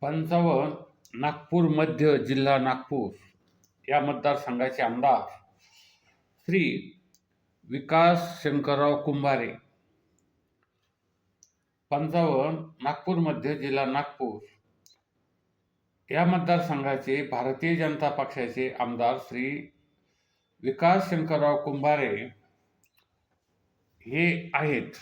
पंचावन्न नागपूर मध्य जिल्हा नागपूर या मतदारसंघाचे आमदार श्री विकास शंकरराव कुंभारे. पंचावन्न नागपूर मध्य जिल्हा नागपूर या मतदारसंघाचे भारतीय जनता पक्षाचे आमदार श्री विकास शंकरराव कुंभारे हे आहेत.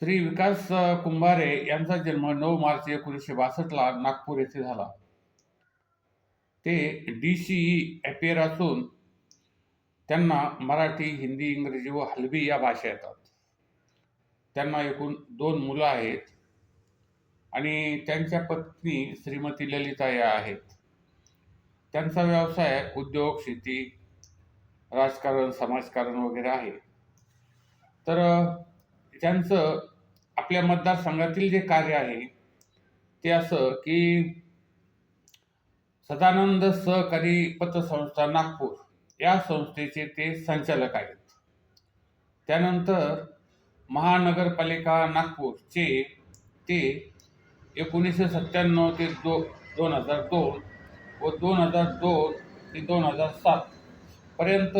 श्री विकास कुंभारे यांचा जन्म नऊ मार्च एकोणीसशे बासष्टला नागपूर येथे झाला. ते डी सी ई अपेअर असून त्यांना मराठी हिंदी इंग्रजी व हलबी या भाषा येतात. त्यांना एकूण दोन मुलं आहेत आणि त्यांच्या पत्नी श्रीमती ललिता या आहेत. त्यांचा व्यवसाय उद्योग शेती राजकारण समाजकारण वगैरे आहे. तर त्यांचं आपल्या मतदारसंघातील जे कार्य आहे ते असं की सदानंद सहकारी पतसंस्था नागपूर या संस्थेचे ते संचालक आहेत. त्यानंतर महानगरपालिका नागपूरचे ते एकोणीसशे सत्त्याण्णव ते दो दोन हजार दोन व दोन हजार दोन ते दोन हजार सात पर्यंत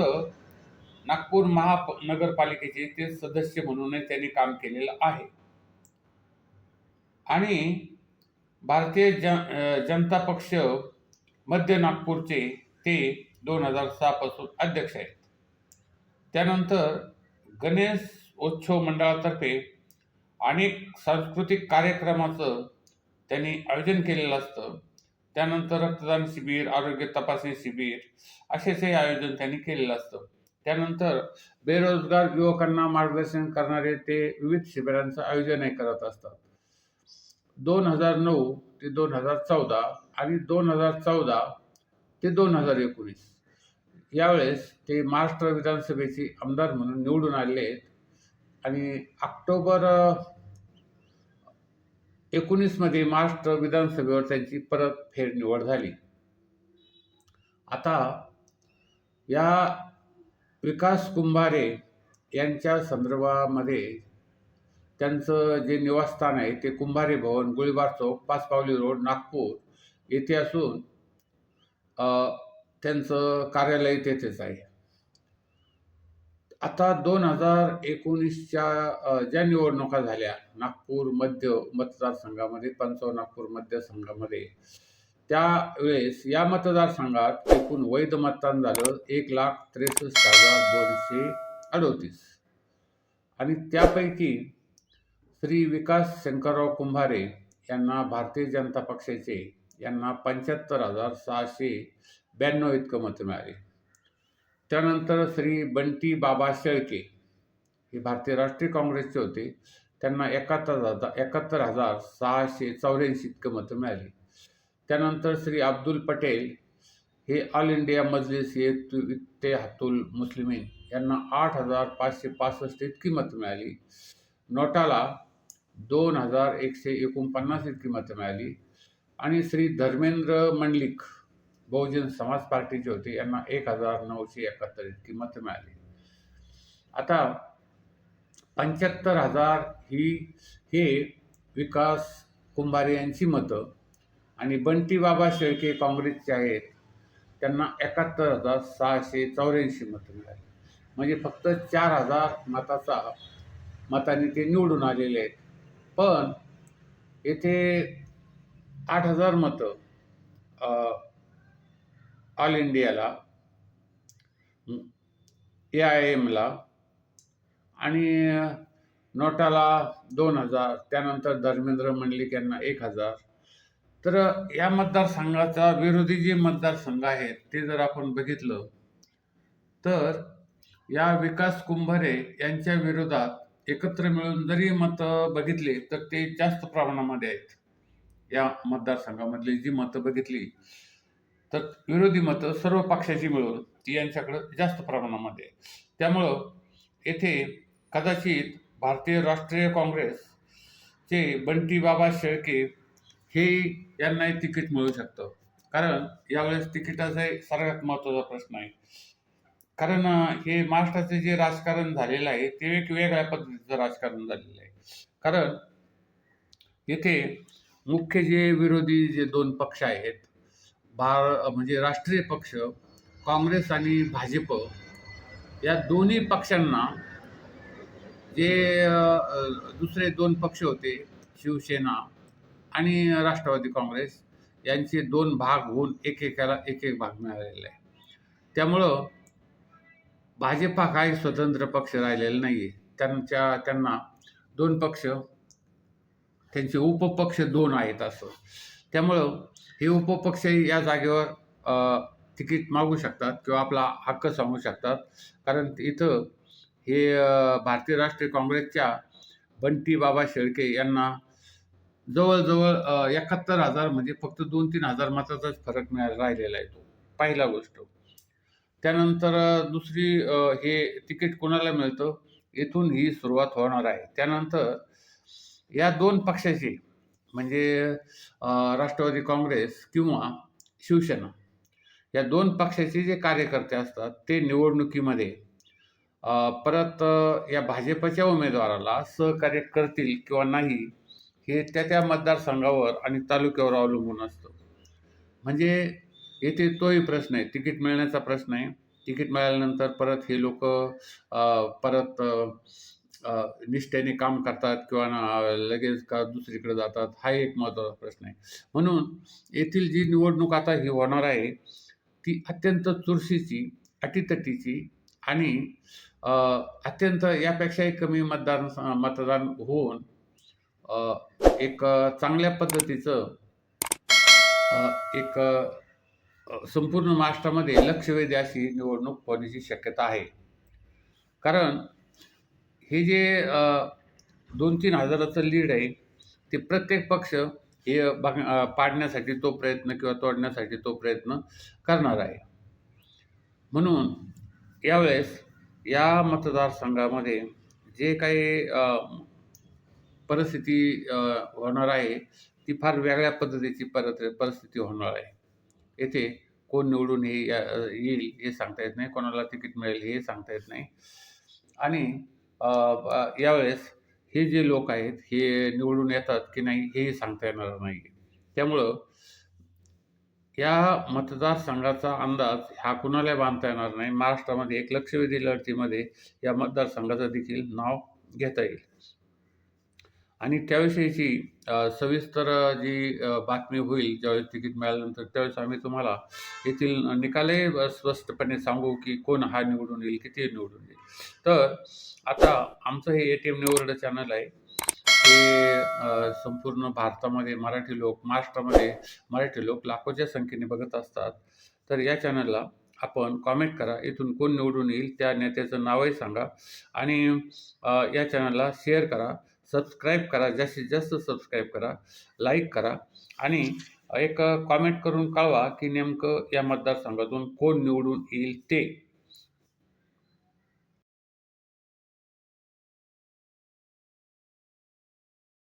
नागपूर महानगरपालिकेचे ते सदस्य म्हणूनही त्यांनी काम केलेलं आहे. आणि भारतीय जन जनता पक्ष मध्य नागपूरचे ते दोन हजार सहापासून अध्यक्ष आहेत. त्यानंतर गणेश उत्सव मंडळातर्फे अनेक सांस्कृतिक कार्यक्रमाचं त्यांनी आयोजन केलेलं असतं. त्यानंतर रक्तदान शिबिर आरोग्य तपासणी शिबिर असेच हे आयोजन त्यांनी केलेलं असतं. त्यानंतर बेरोजगार युवकांना मार्गदर्शन करणारे ते विविध शिबिरांचं आयोजनही करत असतात. दोन हजार नऊ ते दोन हजार चौदा आणि दोन हजार चौदा ते दोन हजार एकोणीस. यावेळेस ते महाराष्ट्र विधानसभेचे आमदार म्हणून निवडून आले आहेत. आणि ऑक्टोबर एकोणीसमध्ये महाराष्ट्र विधानसभेवर त्यांची परत फेरनिवड झाली. आता या विकास कुंभारे यांच्या संदर्भामध्ये त्यांचं जे निवासस्थान आहे ते कुंभारे भवन गोळीबार चौक पाचपावली रोड नागपूर येथे असून त्यांचं कार्यालय तेथेच आहे. आता दोन हजार एकोणीसच्या ज्या निवडणुका झाल्या नागपूर मध्य मतदारसंघामध्ये पंचावन्न नागपूर मतदारसंघामध्ये त्यावेळेस या मतदारसंघात एकूण वैध मतदान झालं एक लाख त्रेसष्ट हजार दोनशे अडोतीस. आणि त्यापैकी श्री विकास शंकरराव कुंभारे यांना भारतीय जनता पक्षाचे यांना पंच्याहत्तर हजार सहाशे ब्याण्णव इतकं मतं मिळाले. त्यानंतर श्री बंटी बाबा शेळके हे भारतीय राष्ट्रीय काँग्रेसचे होते. त्यांना एकाहत्तर हजार एकाहत्तर हजार सहाशे चौऱ्याऐंशी इतकं मतं मिळाली. त्यानंतर श्री अब्दुल पटेल हे ऑल इंडिया मजलिस ये इत्तेहातुल मुस्लिमीन यांना आठ हजार पाचशे पासष्ट इतकी मतं मिळाली. नोटाला दोन हजार एकशे एकोणपन्नास इतकी मतं मिळाली. आणि श्री धर्मेंद्र मंडलिक बहुजन समाज पार्टीचे होते यांना एक हजार नऊशे एकाहत्तर इतकी मतं मिळाली. आता पंच्याहत्तर हजार ही हे विकास कुंभारे यांची मतं आणि बंटी बाबा शेळके काँग्रेसचे आहेत. त्यांना एकाहत्तर हजार सहाशे चौऱ्याऐंशी मतं मिळाली. म्हणजे फक्त चार हजार मताचा मताने ते निवडून आलेले आहेत. पण येथे आठ हजार मतं ऑल इंडियाला ए आय एमला आणि नोटाला दोन हजार त्यानंतर धर्मेंद्र मंडलिक यांना एक हजार तर या मतदारसंघाचा विरोधी जे मतदारसंघ आहेत ते जर आपण बघितलं तर या विकास कुंभारे यांच्या विरोधात एकत्र मिळून जरी मतं बघितली तर ते जास्त प्रमाणामध्ये आहेत या मतदारसंघामधली जी मतं बघितली तर विरोधी मतं सर्व पक्षाची मिळून ती यांच्याकडं जास्त प्रमाणामध्ये आहे. त्यामुळं येथे कदाचित भारतीय राष्ट्रीय काँग्रेसचे बंटी बाबा शेळके हे यांनाही तिकीट मिळू शकतं. कारण यावेळेस तिकिटाचा एक सर्वात महत्त्वाचा प्रश्न आहे. कारण हे महाराष्ट्राचे जे राजकारण झालेलं आहे ते एक वेगळ्या पद्धतीचं राजकारण झालेलं आहे. कारण येथे मुख्य जे विरोधी जे दोन पक्ष आहेत भार म्हणजे राष्ट्रीय पक्ष काँग्रेस आणि भाजप या दोन्ही पक्षांना जे दुसरे दोन पक्ष होते शिवसेना आणि राष्ट्रवादी काँग्रेस यांचे दोन भाग होऊन एकेकाला एक एक भाग मिळालेला आहे त्यामुळं भाजपा काही स्वतंत्र पक्ष राहिलेला नाही आहे त्यांच्या त्यांना दोन पक्ष त्यांचे उपपक्ष दोन आहेत असं. त्यामुळं हे उपपक्षही या जागेवर तिकीट मागू शकतात किंवा आपला हक्क सांगू शकतात. कारण इथं हे भारतीय राष्ट्रीय काँग्रेसच्या बंटी बाबा शेळके यांना जवळजवळ एकाहत्तर हजार म्हणजे फक्त दोन तीन हजार मताचाच फरक मिळाला राहिलेला आहे तो. पहिला गोष्ट. त्यानंतर दुसरी हे तिकीट कोणाला मिळतं? इथून ही सुरुवात होणार आहे. त्यानंतर या दोन पक्षाची म्हणजे राष्ट्रवादी काँग्रेस किंवा शिवसेना या दोन पक्षाचे जे कार्यकर्ते असतात ते निवडणुकीमध्ये परत या भाजपच्या उमेदवाराला सहकार्य करतील किंवा नाही हे त्या त्या मतदारसंघावर आणि तालुक्यावर अवलंबून असतं. म्हणजे येथे तोही प्रश्न आहे. तिकीट मिळण्याचा प्रश्न आहे. तिकीट मिळाल्यानंतर परत हे लोक परत निष्ठेने काम करतात किंवा ना- लगेच का दुसरीकडे जातात हा एक महत्त्वाचा प्रश्न आहे. म्हणून येथील जी निवडणूक आता ही होणार आहे ती अत्यंत चुरशीची अटीतटीची आणि अत्यंत यापेक्षाही कमी मतदान मतदान होऊन एक चांगल्या पद्धतीचं एक संपूर्ण महाराष्ट्रामध्ये लक्षवेधी अशी निवडणूक होण्याची शक्यता आहे. कारण हे जे दोन तीन हजाराचं लीड आहे ते प्रत्येक पक्ष हे बघ पाडण्यासाठी तो प्रयत्न किंवा तोडण्यासाठी तो प्रयत्न करणार आहे. म्हणून यावेळेस या मतदारसंघामध्ये जे काही परिस्थिती होणार आहे ती फार वेगळ्या पद्धतीची परत परिस्थिती होणार आहे. येथे कोण निवडून हे या- येईल हे सांगता येत नाही कोणाला तिकीट मिळेल हे सांगता येत नाही. आणि यावेळेस हे जे लोक आहेत हे निवडून येतात की नाही हेही सांगता येणार नाही. त्यामुळं या मतदारसंघाचा अंदाज हा कुणाला बांधता येणार नाही. महाराष्ट्रामध्ये एक लक्षवेधी लढतीमध्ये या मतदारसंघाचं देखील नाव घेता येईल. आणि त्याविषयीची सविस्तर जी बातमी होईल ज्यावेळेस तिकीट मिळाल्यानंतर त्यावेळेस आम्ही तुम्हाला येथील निकाले स्पष्टपणे सांगू की कोण हा निवडून येईल किती निवडून येईल. तर आता आमचं हे ए टी एम निवड चॅनल आहे. हे संपूर्ण भारतामध्ये मराठी लोक महाराष्ट्रामध्ये मराठी लोक लाखोच्या संख्येने बघत असतात. तर या चॅनलला आपण कॉमेंट करा इथून कोण निवडून येईल त्या नेत्याचं नावही सांगा आणि या चॅनलला शेअर करा. सबस्क्राईब करा जास्तीत जास्त सबस्क्राईब करा लाईक करा आणि एक कॉमेंट करून कळवा की नेमकं या मतदारसंघातून कोण निवडून येईल ते.